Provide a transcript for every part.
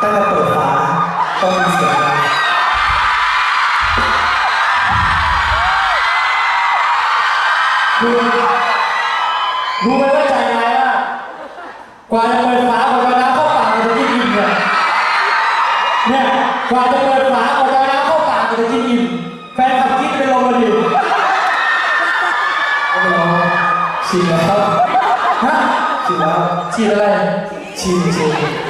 ตั้งแต่เปิดฝาต้องมีเสียงดังคือรู้ไหมว่าใจร้ายมากกว่าจะเปิดฝากว่าจะน้ำเข้าปากมันจะกินอิ่มเนี่ยเนี่ย กว่าจะเปิดฝากว่าจะน้ำเข้าปากมันจะกินอิ่มแฟนขับคิดเป็นลมมาดิก็ไม่ร้องชินแล้วฮะชินแล้วฉีดอะไรชินชิน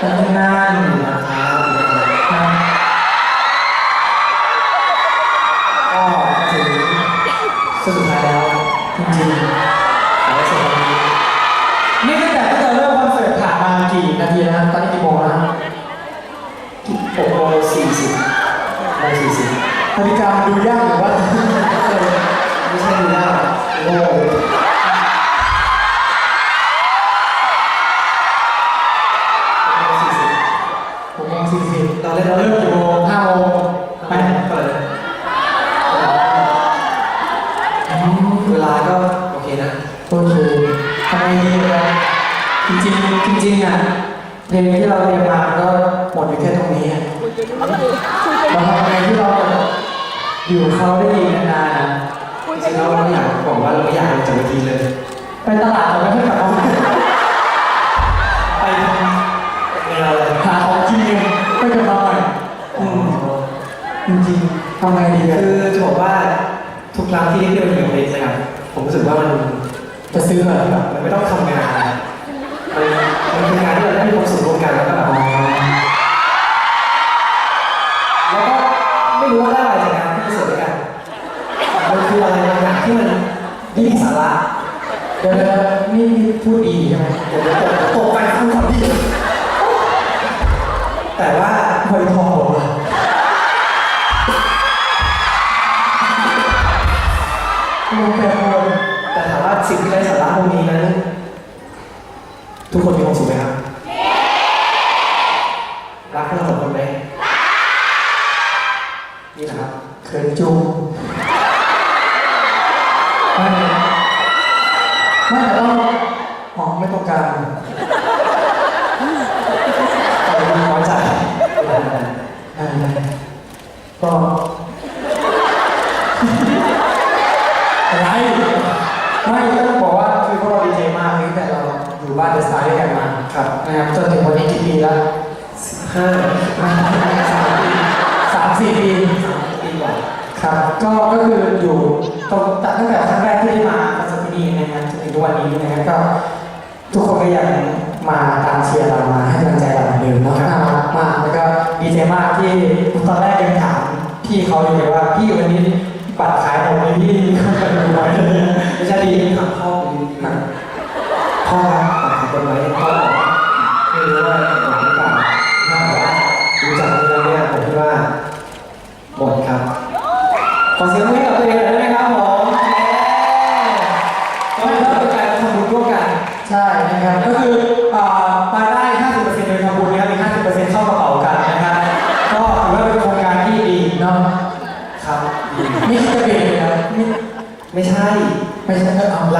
ท ตลาดเราไม่ค่อยกลับมาไปทำแนวอะไรหาของกินเองไม่กลับมาใหม่อืมจริงๆทำไงดีอะคือจะบอกว่าทุกครั้งที่ได้เที่ยวเหนือเองนะครับผมรู้สึกว่ามันจะซื้ออะไรแบบมันไม่ต้องทำงาน มันมันเป็นงานที่เราได้มีความสุข เดี๋ยวๆนี่พูดดีใช่ไหมเดี๋ยวตกไปฟังความดี แต่ว่าหอยทองบอกว่าลงแปลโมนแต่ถามว่าสิ่งที่ไร้สาระพวกนี้นั้น ทุกคนมีความสุขไหมครับ รักพวกเราสองคนไหมนี่นะครับเขินจุง ไม่ไม่แต่ต้องหอไม่ต้องการแต่มีน้อยใจอะไรก็อะไรไม่ต้องบอกว่าคือพวกเราดีใจมากตั้งแต่เราอยู่บ้านเดอะสตาร์ด้วยกันมาครับนะครับจนถึงวันนี้กี่ปีแล้วสิบห้าสามสี่ปีปีกว่าครับก็ก็คืออยู่ตั้งแต่ครั้งแรกที่มาคอนเสิร์ตที่นี่นะครับ ทุกวันนี้นะครับก็ ทุกคนก็ยังมาตามเชียร์เรามาให้กำลังใจเราเหมือนเดิมเนาะน่ารักมากแล้วก็ดีใจมากที่ตอนแรกยังถามพี่เขาเลยว่าพี่วันนี้บัตรขายหมดเลยพี่เขาจะดูไหมไม่ใช่ดีถามพ่อคุณพ่อครับฝากคนไว้พ่อบอกว่าไม่รู้ว่าหมดหรือเปล่า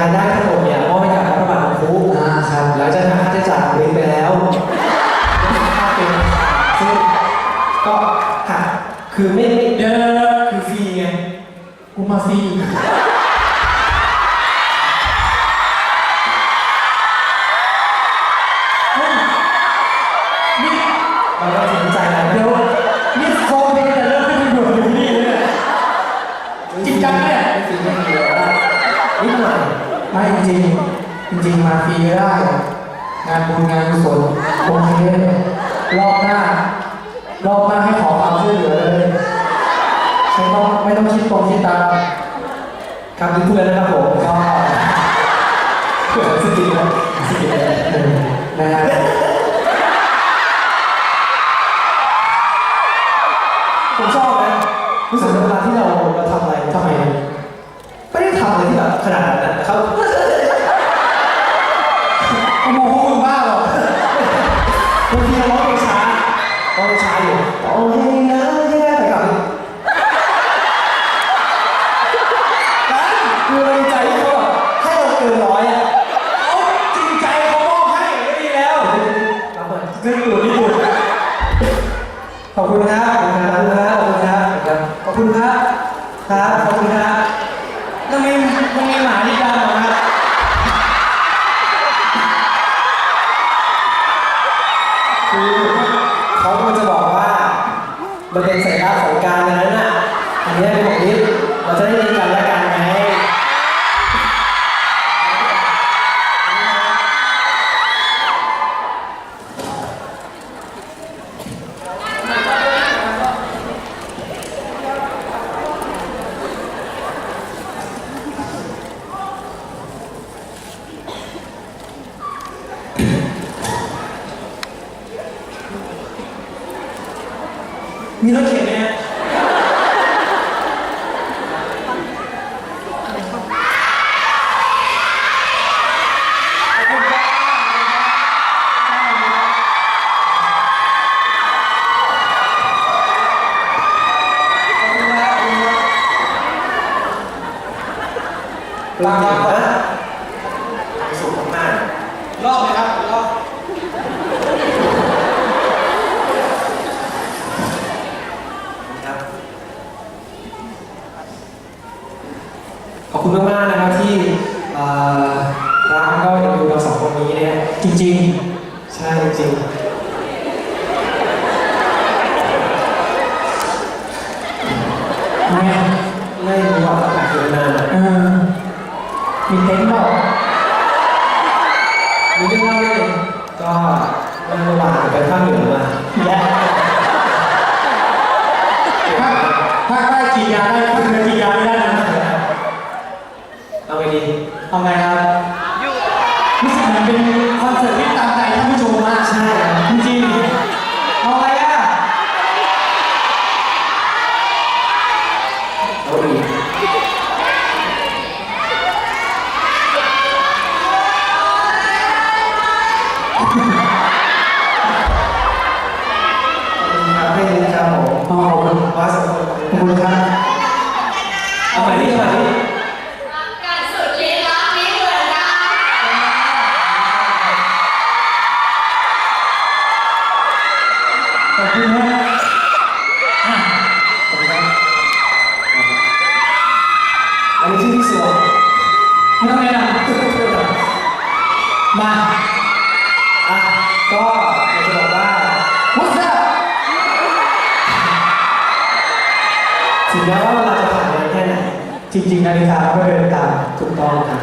รายได้ทั้งหมดเนี่ยมอบให้กับรัฐบาลของคุอ่าครับหลังจากหักค่าใช้จ่ายเว้นไปแล้วค่าเป็นซึ่งก็หักคือไม่ไม่เดี๋ยวคือฟรีไงกูมาฟรีเฮ้ยนี่เราก็สนใจนะเดี๋ยวนี่โฟมเป็นแต่เริ่มไม่เป็นหยดอยู่ที่นี่เลยเนี่ยจริงจังเนี่ย ไม่ฟรีไม่ฟรีได้นิดหน่อย ไม่จริงจริงมาฟรีก็ได้ งานบุญงานกุศลโอเครอบหน้ารอบหน้าให้ขอความช่วยเหลือเลยไม่ต้องไม่ต้องคิดตรงคิดตามครับนี่พูดแล้วนะครับผมก็เผื่อสกิลนะสกิลนะฮะผมชอบนะรู้สึกเวลาที่เราเราทำอะไรทำไม ทำอะไรที่แบบขนาดนั้นนะครับโอ้โหคุณบ้าเหรอบางทีเราร้องเพลงช้าร้องเพลงช้าอยู่โอ้ยนะแย่แต่กลับคือเราดีใจที่เขาแบบให้เราเกินร้อยอะเอาจริงใจเขามอบให้ก็ดีแล้วรับเปิดเรื่องอยู่ญี่ปุ่นขอบคุณครับขอบคุณครับขอบคุณครับขอบคุณครับครับ ลาครับนะสุขมากรอบไหมครับรอบครับ ขอบคุณมากๆนะครับที่เอ่อร้านก็ยังดูเราสองคนนี้เนี่ยจริงใช่จริงๆแม่ๆไม่มีความตั้งใจนานเออมีเต็นท์เปล่า มีเรื่องเล่าด้วยก็เมื่อวานไปภาคเหนือมา และถ้า ถ้าได้กี่ยาได้ถ้าเกินกี่ยาไม่ได้นะเอาไงดีเอาไงครับรู้สึกเหมือนเป็นคอนเสิร์ตที่ตามใจท่านผู้ชมมากใช่ครับจริงๆเอาไงอะเอาอีกขอบคุณครับให้เลยครับผมอ๋อขอบคุณว่าสองคนขอบคุณครับ ริง ๆ นาฬิกาก็เดินตามถูกต้องครับ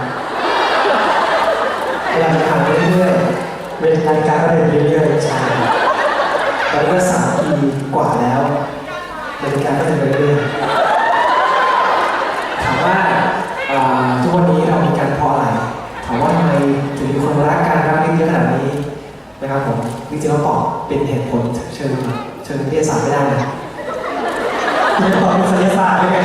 เวลาจะผ่านไปเรื่อยเวลานาฬิกาก็เดินเรื่อยๆใช่ๆตอนนี้ก็สามปีกว่าแล้วนาฬิกาก็เดินเรื่อยๆถามว่าอ่าทุกวันนี้เรามีการเพราะอะไรถามว่าทำไมถึงมีคนรักการรักนิดเยอะขนาดนี้นะครับผมจริงๆเราตอบเป็นเหตุผลเชิงเชิงวิทยาศาสตร์ไม่ได้นะไม่ตอบเป็นศิลปศาสตร์ด้วยกั